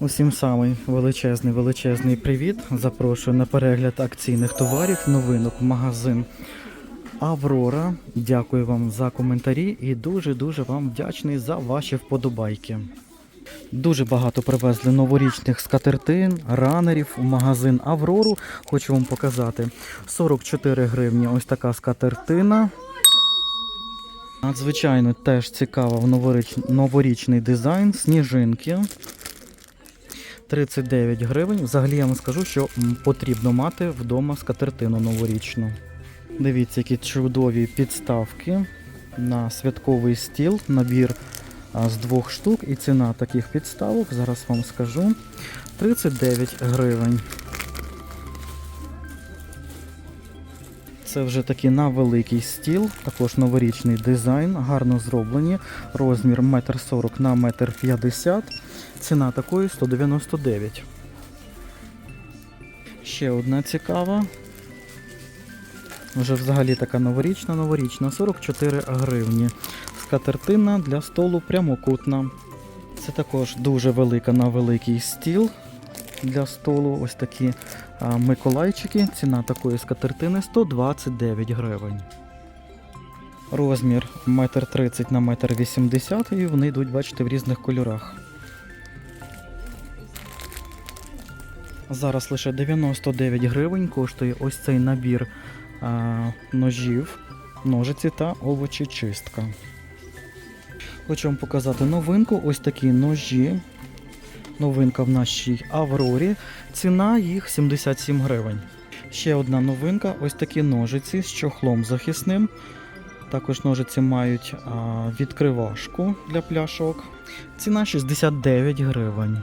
Усім самий величезний величезний привіт. Запрошую на перегляд акційних товарів, новинок, магазин Аврора. Дякую вам за коментарі і дуже-дуже вам вдячний за ваші вподобайки. Дуже багато привезли новорічних скатертин, ранерів в магазин Аврору. Хочу вам показати 44 гривні. Ось така скатертина. Надзвичайно теж цікаво в новоріч... новорічний дизайн, сніжинки. 39 гривень. Взагалі я вам скажу, що потрібно мати вдома скатертину новорічну. Дивіться, які чудові підставки на святковий стіл. Набір з двох штук. І ціна таких підставок, зараз вам скажу. 39 гривень. Це вже такі на великий стіл, також новорічний дизайн, гарно зроблені. Розмір 1,40 на 1,50 м. Ціна такої 199. Ще одна цікава. Вже взагалі така новорічна, новорічна, 44 гривні. Скатертина для столу прямокутна. Це також дуже велика на великий стіл для столу. Ось такі а, миколайчики. Ціна такої скатертини 129 гривень. Розмір 1,30 на 1,80 м і вони йдуть, бачите, в різних кольорах. Зараз лише 99 гривень коштує ось цей набір а, ножів, ножиці та овочечистка. Хочу вам показати новинку. Ось такі ножі. Новинка в нашій Аврорі. Ціна їх 77 гривень. Ще одна новинка ось такі ножиці з чохлом захисним. Також ножиці мають а, відкривашку для пляшок. Ціна 69 гривень.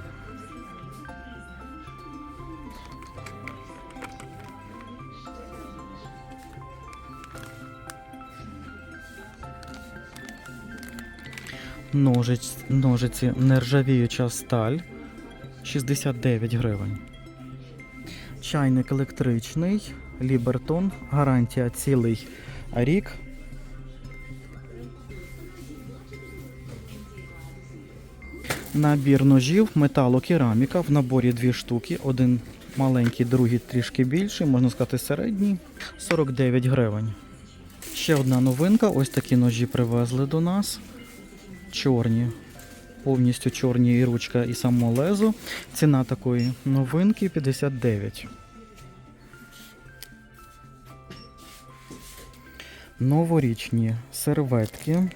Ножиць, ножиці нержавіюча сталь 69 гривень. Чайник електричний, Лібертон, гарантія цілий рік. Набір ножів, металокераміка. В наборі дві штуки. Один маленький, другий трішки більший, можна сказати, середній. 49 гривень. Ще одна новинка. Ось такі ножі привезли до нас чорні. Повністю чорні і ручка, і само лезо. Ціна такої новинки 59. Новорічні серветки.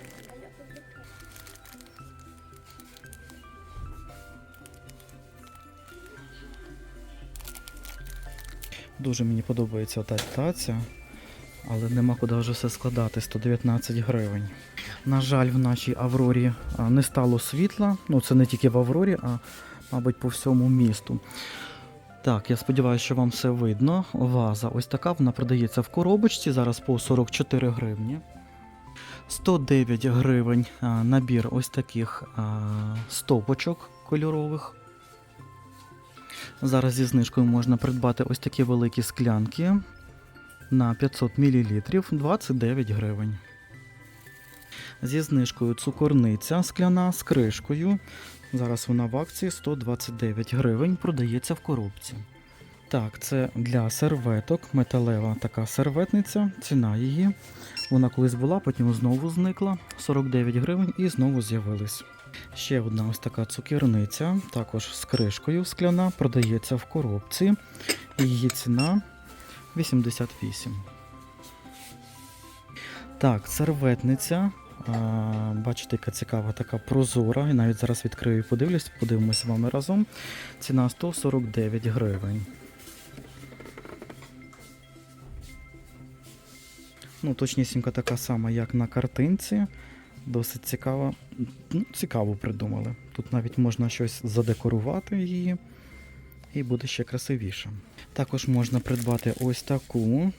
Дуже мені подобається та таця, але нема куди вже все складати. 119 гривень. На жаль, в нашій Аврорі не стало світла. Ну, це не тільки в Аврорі, а мабуть по всьому місту. Так, я сподіваюся, що вам все видно. Ваза ось така, вона продається в коробочці, зараз по 44 гривні. 109 гривень набір ось таких стопочок кольорових. Зараз зі знижкою можна придбати ось такі великі склянки на 500 мл 29 гривень. Зі знижкою цукорниця скляна з кришкою. Зараз вона в акції 129 гривень, продається в коробці. Так, це для серветок, металева така серветниця, ціна її. Вона колись була, потім знову зникла. 49 гривень і знову з'явилась. Ще одна ось така цукерниця, також з кришкою скляна, продається в коробці. Її ціна 88. Так, серветниця. Бачите, яка цікава така прозора. І навіть зараз відкрию і подивлюсь, подивимося з вами разом. Ціна 149 гривень. Ну, точнісінько така сама, як на картинці. Досить цікава. Ну, цікаво придумали. Тут навіть можна щось задекорувати її, і буде ще красивіше. Також можна придбати ось таку.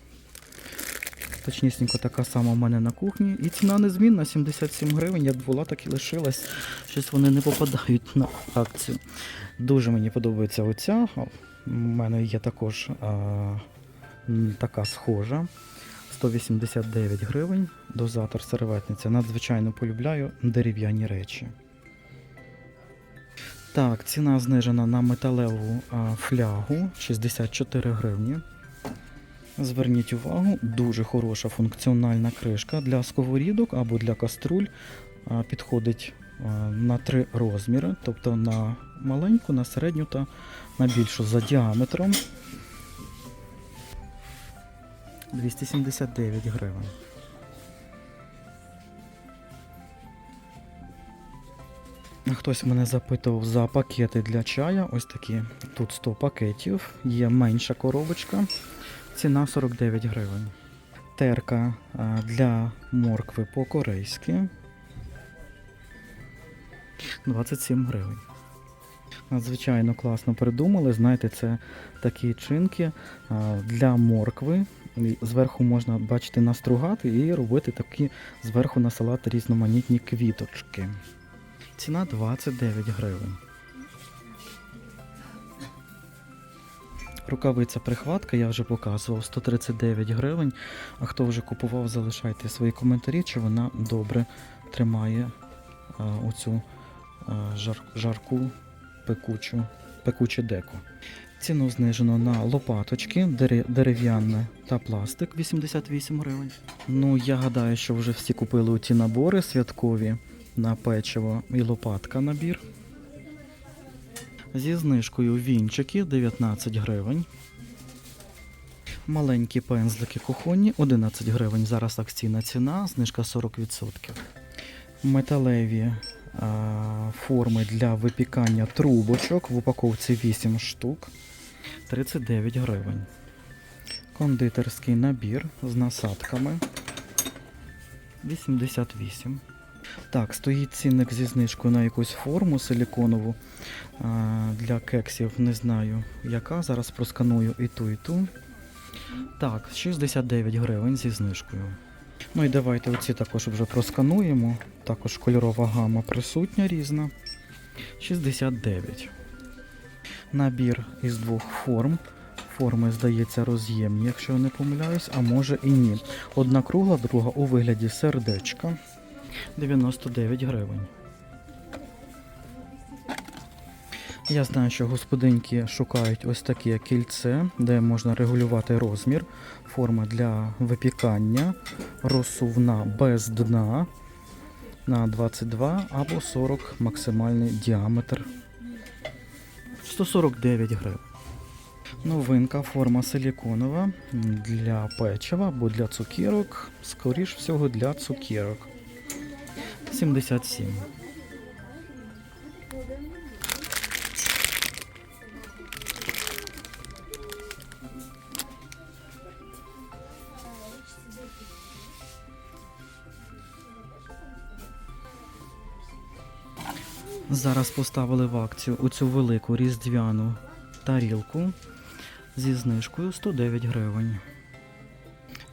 Точнісінько така сама в мене на кухні. І ціна незмінна 77 гривень. Як була, так і лишилась. Щось вони не попадають на акцію. Дуже мені подобається оця. У мене є також а, така схожа. 189 гривень. Дозатор серветниця. Надзвичайно полюбляю дерев'яні речі. Так, ціна знижена на металеву флягу 64 гривні. Зверніть увагу, дуже хороша функціональна кришка для сковорідок або для каструль. Підходить на три розміри, тобто на маленьку, на середню та на більшу за діаметром. 279 гривень. Хтось мене запитував за пакети для чая. Ось такі. Тут 100 пакетів, є менша коробочка. Ціна 49 гривень. Терка для моркви по-корейськи. 27 гривень. Надзвичайно класно придумали. Знаєте, це такі чинки для моркви. Зверху можна, бачите, настругати і робити такі зверху на салат різноманітні квіточки. Ціна 29 гривень. Рукавиця прихватка, я вже показував, 139 гривень. А хто вже купував, залишайте свої коментарі, чи вона добре тримає а, оцю а, жар, жарку пекучу, пекуче деко. Ціну знижено на лопаточки, дерев'яне та пластик 88 гривень. Ну, я гадаю, що вже всі купили ті набори святкові на печиво і лопатка набір. Зі знижкою вінчики 19 гривень. Маленькі пензлики кухонні 11 гривень. Зараз акційна ціна, знижка 40%. Металеві а, форми для випікання трубочок в упаковці 8 штук 39 гривень. Кондитерський набір з насадками 88. Так, стоїть цінник зі знижкою на якусь форму силіконову для кексів. Не знаю яка. Зараз просканую і ту, і ту. Так, 69 гривень зі знижкою. Ну і давайте оці також вже проскануємо. Також кольорова гама присутня різна. 69. Набір із двох форм. Форми, здається, роз'ємні, якщо я не помиляюсь, а може і ні. Одна кругла, друга у вигляді сердечка. 99 гривень. Я знаю, що господинки шукають ось таке кільце, де можна регулювати розмір, форма для випікання, розсувна без дна на 22 або 40 максимальний діаметр. 149 гривень. Новинка форма силіконова для печива або для цукірок, скоріш всього для цукірок. 77. Зараз поставили в акцію оцю велику різдвяну тарілку зі знижкою 109 гривень.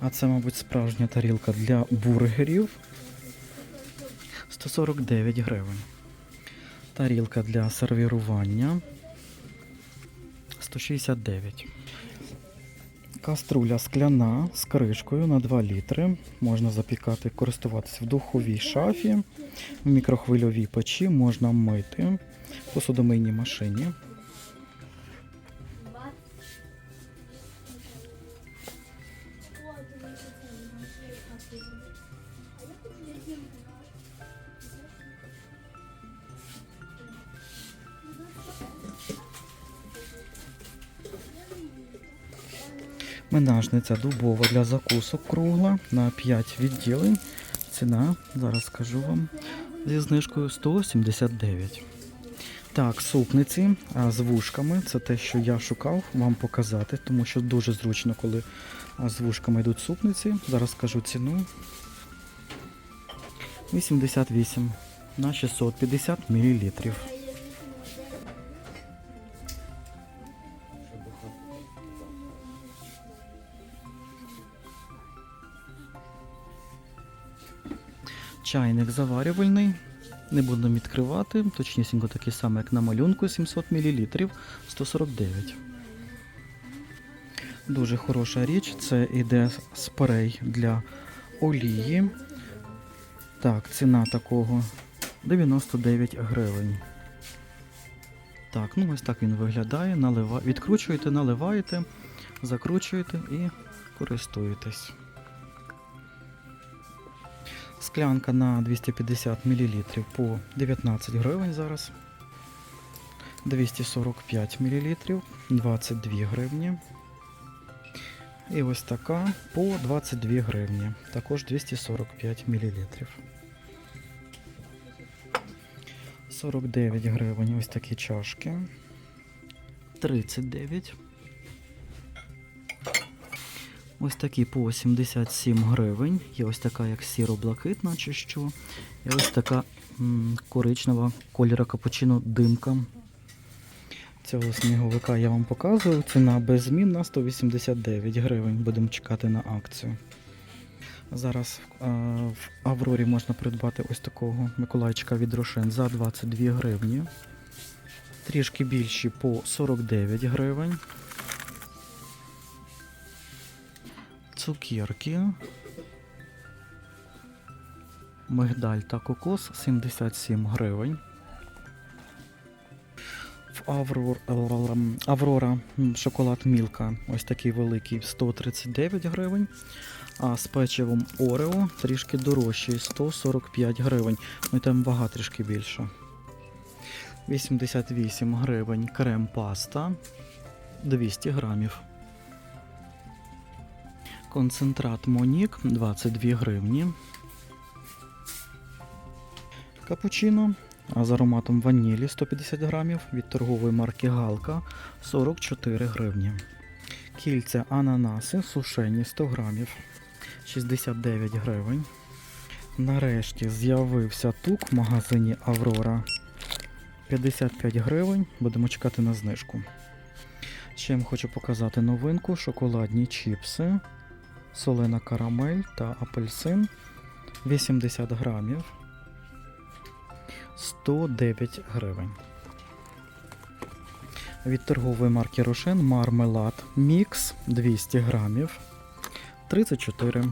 А це, мабуть, справжня тарілка для бургерів 149 гривень. Тарілка для сервірування 169. Каструля скляна з кришкою на 2 літри. Можна запікати, користуватися в духовій шафі, в мікрохвильовій печі, можна мити в посудомийній машині. Менажниця дубова для закусок кругла на 5 відділень. Ціна, зараз скажу вам, зі знижкою 179. Так, супниці з вушками. Це те, що я шукав вам показати, тому що дуже зручно, коли з вушками йдуть супниці. Зараз скажу ціну. 88 на 650 мл. Чайник заварювальний. Не буду відкривати, точнісінько такий самий, як на малюнку, 700 мл, 149. Дуже хороша річ. Це іде спрей для олії. Так, ціна такого 99 гривень. Так, ну ось так він виглядає. Налива... Відкручуєте, наливаєте, закручуєте і користуєтесь. Склянка на 250 мл по 19 гривень зараз. 245 мл 22 гривні. І ось така по 22 гривні. Також 245 мл. 49 гривень ось такі чашки. 39. Ось такі по 77 гривень. Є ось така, як сіро-блакитна чи що. І ось така м, коричнева кольора капучино димка. Цього сніговика я вам показую. Ціна беззмінна 189 гривень. Будемо чекати на акцію. Зараз е, в Аврорі можна придбати ось такого Миколайчика від Рошен за 22 гривні. Трішки більші по 49 гривень. Цукерки. Мигдаль та кокос 77 гривень. В Аврор, Аврора шоколад Мілка ось такий великий 139 гривень. А з печивом Орео трішки дорожчий 145 гривень. Ну і там вага трішки більша. 88 гривень крем паста 200 грамів. Концентрат Монік 22 гривні. Капучино з ароматом ванілі 150 грамів від торгової марки Галка 44 гривні. Кільця ананаси сушені 100 грамів 69 гривень. Нарешті з'явився тук в магазині Аврора 55 гривень. Будемо чекати на знижку. Вам хочу показати новинку: шоколадні чіпси, солена карамель та апельсин. 80 грамів. 109 гривень. Від торгової марки Рошен мармелад Мікс. 200 грамів. 34.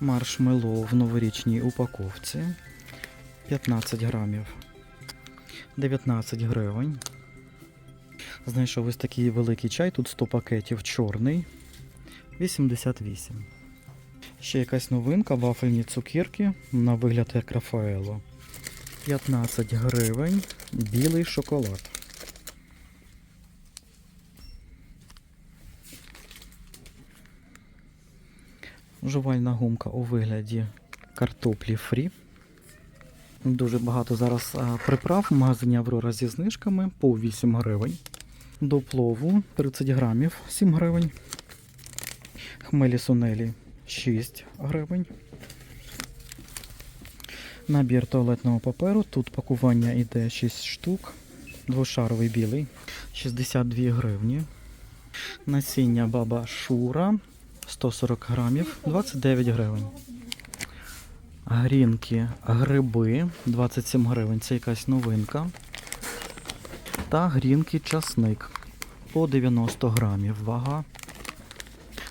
Маршмеллоу в новорічній упаковці. 15 грамів. 19 гривень. Знайшов ось такий великий чай, тут 100 пакетів чорний 88. Ще якась новинка, вафельні цукерки на вигляд як Рафаело. 15 гривень білий шоколад. Жувальна гумка у вигляді картоплі фрі. Дуже багато зараз приправ в магазині Аврора зі знижками по 8 гривень. До плову 30 грамів 7 гривень. Хмелі сунелі 6 гривень. Набір туалетного паперу. Тут пакування йде 6 штук. Двошаровий білий 62 гривні. Насіння баба Шура 140 грамів 29 гривень. Грінки, гриби 27 гривень. Це якась новинка. Та грінки часник по 90 грамів. Вага.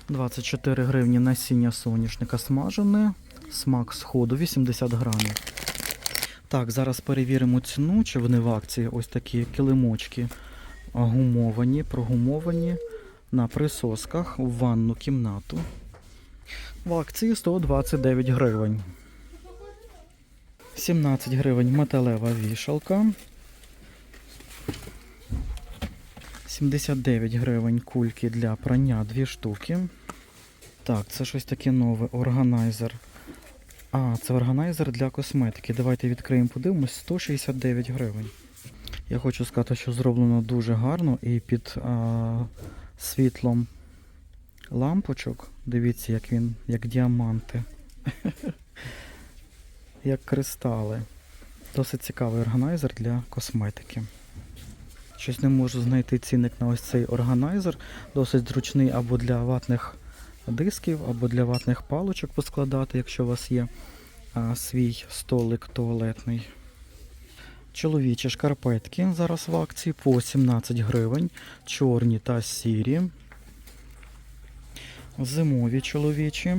24 гривні насіння соняшника смажене. Смак сходу 80 грамів. Так, зараз перевіримо ціну, чи вони в акції. Ось такі килимочки гумовані, прогумовані на присосках в ванну кімнату. В акції 129 гривень. 17 гривень металева вішалка. 79 гривень кульки для прання 2 штуки. Так, це щось таке нове. Органайзер. А, це органайзер для косметики. Давайте відкриємо, подивимось. 169 гривень. Я хочу сказати, що зроблено дуже гарно і під а, світлом лампочок. Дивіться, як він, як діаманти. Як кристали. Досить цікавий органайзер для косметики. Щось не можу знайти цінник на ось цей органайзер. Досить зручний або для ватних дисків, або для ватних палочок поскладати, якщо у вас є а, свій столик туалетний. Чоловічі шкарпетки зараз в акції по 17 гривень. Чорні та сірі. Зимові чоловічі.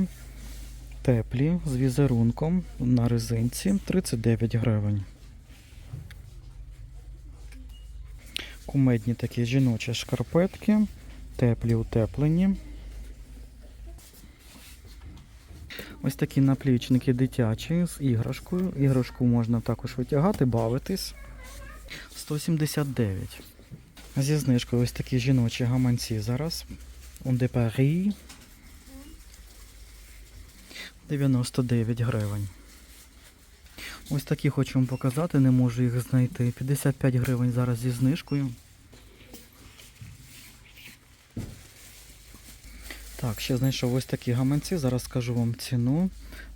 Теплі з візерунком на резинці 39 гривень. Кумедні такі жіночі шкарпетки, теплі утеплені. Ось такі наплічники дитячі з іграшкою. Іграшку можна також витягати, бавитись. 179. Зі знижкою ось такі жіночі гаманці зараз. De Paris. 99 гривень. Ось такі хочу вам показати, не можу їх знайти. 55 гривень зараз зі знижкою. Так, ще знайшов ось такі гаманці, зараз скажу вам ціну.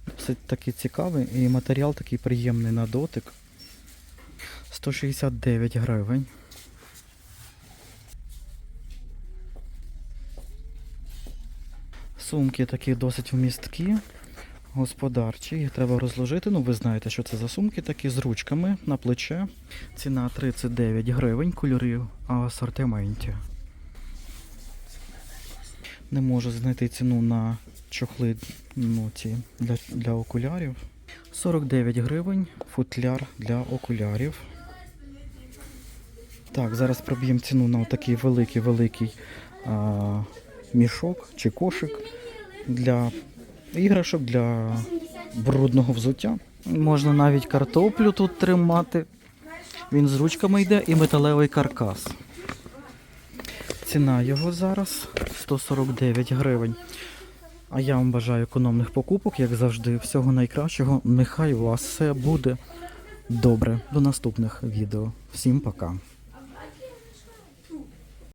Досить такий цікавий і матеріал такий приємний на дотик. 169 гривень. Сумки такі досить вмісткі, господарчі. Їх треба розложити. Ну, ви знаєте, що це за сумки такі з ручками на плече. Ціна 39 гривень, кольори в асортименті. Не можу знайти ціну на чохли ну, ці, для, для окулярів. 49 гривень, футляр для окулярів. Так, зараз проб'ємо ціну на такий великий-великий мішок чи кошик для іграшок, для брудного взуття. Можна навіть картоплю тут тримати. Він з ручками йде і металевий каркас. Ціна його зараз 149 гривень. А я вам бажаю економних покупок, як завжди, всього найкращого. Нехай у вас все буде добре. До наступних відео. Всім пока.